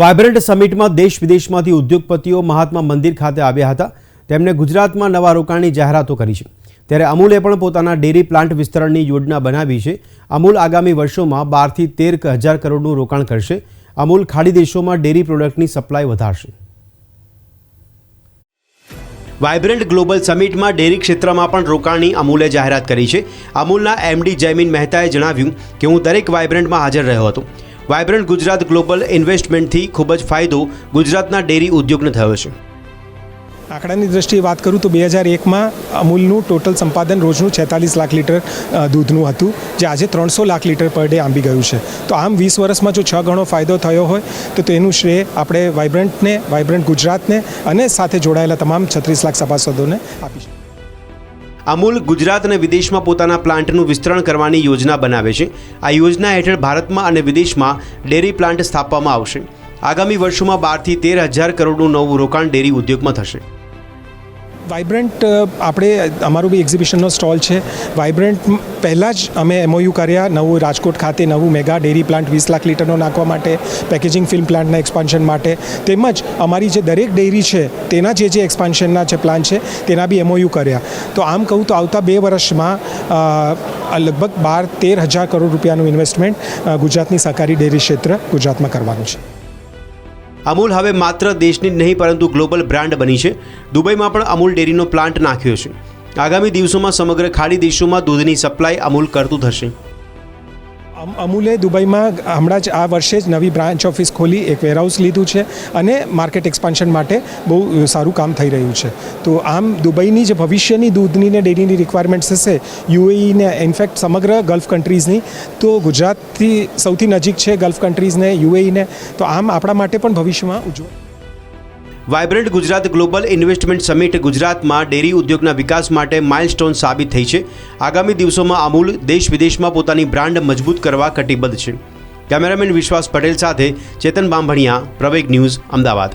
Vibrant સમિટમાં દેશ વિદેશમાંથી ઉદ્યોગપતિઓ મહાત્મા મંદિર ખાતે આવ્યા હતા. તેમણે ગુજરાતમાં નવા રોકાણની જાહેરાતો કરી છે. ત્યારે અમૂલે પણ પોતાના ડેરી પ્લાન્ટ વિસ્તરણની યોજના બનાવી છે. અમૂલ આગામી વર્ષોમાં બારથી તેર હજાર કરોડનું રોકાણ કરશે. અમૂલ ખાડી દેશોમાં ડેરી પ્રોડક્ટની સપ્લાય વધારશે. વાયબ્રન્ટ ગ્લોબલ સમિટમાં ડેરી ક્ષેત્રમાં પણ રોકાણની અમૂલે જાહેરાત કરી છે. અમૂલના એમડી જયમીન મહેતાએ જણાવ્યું કે હું દરેક વાયબ્રન્ટમાં હાજર રહ્યો હતો. વાયબ્રન્ટ ગુજરાત ગ્લોબલ ઇન્વેસ્ટમેન્ટથી ખૂબ જ ફાયદો ગુજરાતના ડેરી ઉદ્યોગને થયો છે. આંકડાની દ્રષ્ટિએ વાત કરું તો બે હજાર એકમાં અમૂલનું ટોટલ સંપાદન રોજનું છેતાલીસ લાખ લીટર દૂધનું હતું, જે આજે ત્રણસો લાખ લીટર પર ડે આંબી ગયું છે. તો આમ વીસ વર્ષમાં જો છ ગણો ફાયદો થયો હોય, તો તેનું શ્રેય આપણે વાઇબ્રન્ટને વાઇબ્રન્ટ ગુજરાતને અને સાથે જોડાયેલા તમામ છત્રીસ લાખ સભાસદોને આપીશું અમૂલ ગુજરાત અને વિદેશમાં પોતાના પ્લાન્ટનું વિસ્તરણ કરવાની યોજના બનાવે છે. આ યોજના હેઠળ ભારતમાં અને વિદેશમાં ડેરી પ્લાન્ટ સ્થાપવામાં આવશે. આગામી વર્ષોમાં બારથી તેર હજાર કરોડનું નવું રોકાણ ડેરી ઉદ્યોગમાં થશે. વાઇબ્રન્ટ આપણે, અમારું બી એક્ઝિબિશનનો સ્ટોલ છે. વાઇબ્રન્ટ પહેલાં જ અમે એમઓયુ કર્યા, નવું રાજકોટ ખાતે નવું મેગા ડેરી પ્લાન્ટ વીસ લાખ લીટરનો નાખવા માટે પેકેજિંગ ફિલ્મ પ્લાન્ટના એક્સપાન્શન માટે. તેમજ અમારી જે દરેક ડેરી છે, તેના જે જે એક્સપાન્શનના જે પ્લાન છે, તેના બી એમઓયુ કર્યા. તો આમ કહું તો આવતા બે વર્ષમાં લગભગ બાર તેર હજાર કરોડ રૂપિયાનું ઇન્વેસ્ટમેન્ટ ગુજરાતની સહકારી ડેરી ક્ષેત્ર ગુજરાતમાં કરવાનું છે. અમૂલ હવે માત્ર દેશની જ નહીં, પરંતુ ગ્લોબલ બ્રાન્ડ બની છે. દુબઈમાં પણ અમૂલ ડેરીનો પ્લાન્ટ નાખ્યો છે. આગામી દિવસોમાં સમગ્ર ખાડી દેશોમાં દૂધની સપ્લાય અમૂલ કરતું થશે અમૂલે દુબઈમાં હમણાં જ આ વર્ષે જ નવી બ્રાન્ચ ઓફિસ ખોલી, એક વેરહાઉસ લીધું છે અને માર્કેટ એક્સપાન્શન માટે બહુ સારું કામ થઈ રહ્યું છે. તો આમ દુબઈની જે ભવિષ્યની દૂધની ને ડેરીની રિક્વાયરમેન્ટ્સ હશે યુએઈને ઇનફેક્ટ સમગ્ર ગલ્ફ કન્ટ્રીઝની તો ગુજરાતથી સૌથી નજીક છે ગલ્ફ કન્ટ્રીઝને યુએઈને તો આમ આપણા માટે પણ ભવિષ્યમાં ઉજ્જવળ vibrant Gujarat global investment summit ગુજરાતમાં ડેરી ઉદ્યોગના વિકાસ માટે માઇલસ્ટોન સાબિત થઈ છે. આગામી દિવસોમાં અમૂલ દેશ વિદેશમાં પોતાની બ્રાન્ડ મજબૂત કરવા કટિબદ્ધ છે. કેમેરામેન વિશ્વાસ પટેલ સાથે ચેતન બાંભણિયા પ્રવેગ ન્યૂઝ અમદાવાદ.